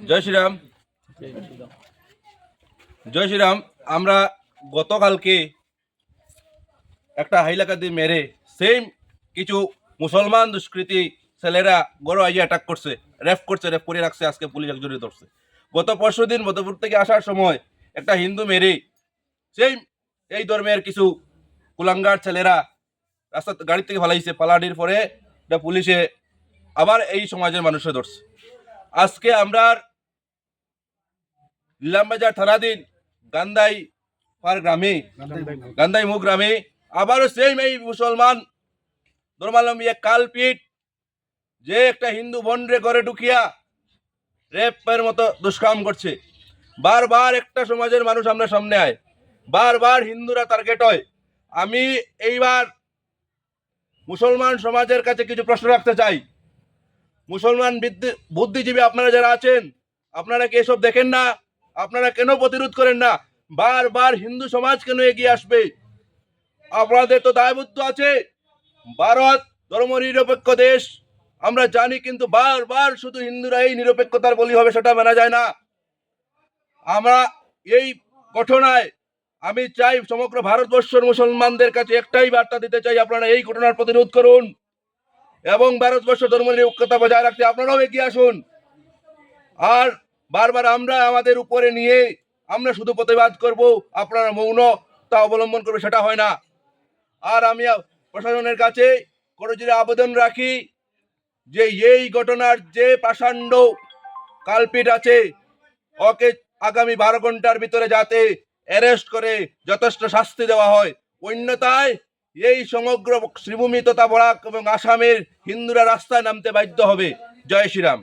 জয় শ্রীরাম। জয় শ্রীরাম, আমরা গতকালকে একটা হাইলাকান্দি মেরে সেম কিছু মুসলমান দুষ্কৃতি ছেলেরা গড় আইয়া অ্যাটাক করছে রেফ করছে রেফ করে রাখছে, আজকে পুলিশ একজনে ধরছে। গত পরশু দিন মধুপুর থেকে আসার সময় একটা হিন্দু মেরে সেই এই ধর্মের কিছু কুলাঙ্গার ছেলেরা রাস্তা গাড়ি থেকে ফালাইছে পালাডির পরে এটা পুলিশে আবার এই সমাজের মানুষে ধরছে। আজকে আমরা ইলামবাজার থানাধীন গান্দাই পার গ্রামে গান্দাই মুখ গ্রামে আবারও সেম এই মুসলমান ধর্মালম্বী এক কালপিট যে একটা হিন্দু বন্ডে করে ঢুকিয়া রেপের মতো দুষ্কাম করছে। বারবার একটা সমাজের মানুষ আমরা সামনে আয়। বারবার হিন্দুরা টার্গেট হয়। আমি এইবার মুসলমান সমাজের কাছে কিছু প্রশ্ন রাখতে চাই। মুসলমান বুদ্ধিজীবী আপনারা যারা আছেন, আপনারা কি এসব দেখেন না? আপনারা কেন প্রতিরোধ করেন না? বারবার হিন্দু সমাজ কেন এগিয়ে আসবে? আপনাদের তো দায়বদ্ধ আছে। ভারত ধর্ম নিরপেক্ষ দেশ। আমরা জানি কিন্তু বারবার শুধু হিন্দুরা এই নিরপেক্ষতার বলি হবে, সেটা মানা যায় না। আমরা এই ঘটনায় আমি চাই সমগ্র ভারতবর্ষের মুসলমানদের কাছে একটাই বার্তা দিতে চাই, আপনারা এই ঘটনার প্রতিরোধ করুন এবং ভারতবর্ষ ধর্ম নিরপেক্ষতা বজায় রাখতে আপনারাও এগিয়ে আসুন। আর বারবার আমরা আমাদের উপরে নিয়ে আমরা শুধু প্রতিবাদ করব, আপনারা মৌন, তা অবলম্বন করবে সেটা হয় না। আর আমি প্রশাসনের কাছে করজোরে আবেদন রাখি যে এই ঘটনার যে পাষাণ্ড কালপিট আছে, ওকে আগামী বারো ঘণ্টার ভিতরে যাতে অ্যারেস্ট করে যথেষ্ট শাস্তি দেওয়া হয়। অন্যথায় এই সমগ্র শ্রীভূমি তথা বরাক এবং আসামের হিন্দুরা রাস্তায় নামতে বাধ্য হবে। জয় শ্রীরাম।